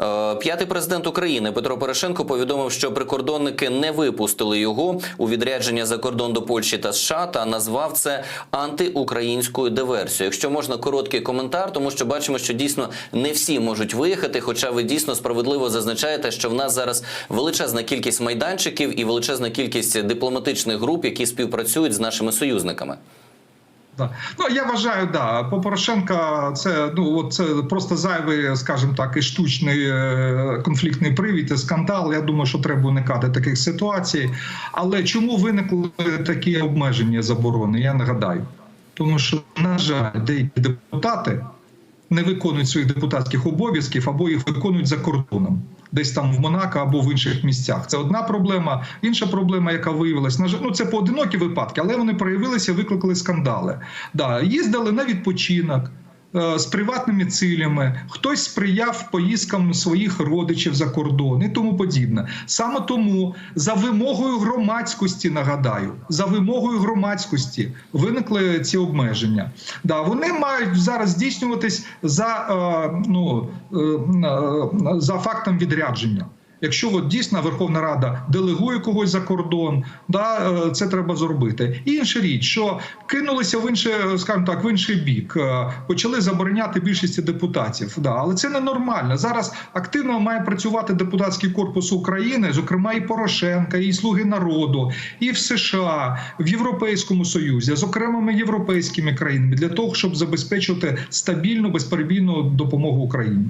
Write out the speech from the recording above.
Е, П'ятий президент України Петро Порошенко повідомив, що прикордонники не випустили його у відрядження за кордон до Польщі та США та назвав це антиукраїнською диверсією. Якщо можна короткий коментар, тому що бачимо, що дійсно не всі можуть виїхати. Хоча ви дійсно справедливо зазначаєте, що в нас зараз величезна кількість майданчиків і величезна кількість дипломатичних груп, які співпрацюють з нашими союзниками. Да. Ну я вважаю, да по Порошенка це ну от це просто зайвий, скажімо так, і штучний е, конфліктний привід і скандал. Я думаю, що треба уникати таких ситуацій. Але чому виникли такі обмеження заборони? Я нагадаю, тому що на жаль, деякі депутати не виконують своїх депутатських обов'язків або їх виконують за кордоном. Десь там в Монако або в інших місцях. Це одна проблема. Інша проблема, яка виявилась, на жаль, ну це поодинокі випадки, але вони проявилися, викликали скандали. Да, їздили на відпочинок. Е, З приватними цілями хтось сприяв поїздкам своїх родичів за кордон і тому подібне. Саме тому за вимогою громадськості нагадаю, за вимогою громадськості виникли ці обмеження. Да, вони мають зараз здійснюватись за, е, ну, е, за фактом відрядження. Якщо от дійсно Верховна Рада делегує когось за кордон, да е, це треба зробити. І інша річ, що кинулися в інше, скажімо так, в інший бік, е, почали забороняти більшості депутатів. Да, але це ненормально. Зараз активно має працювати депутатський корпус України, зокрема і Порошенка, і Слуги народу, і в США, в Європейському Союзі, з окремими європейськими країнами для того, щоб забезпечити стабільну безперебійну допомогу Україні.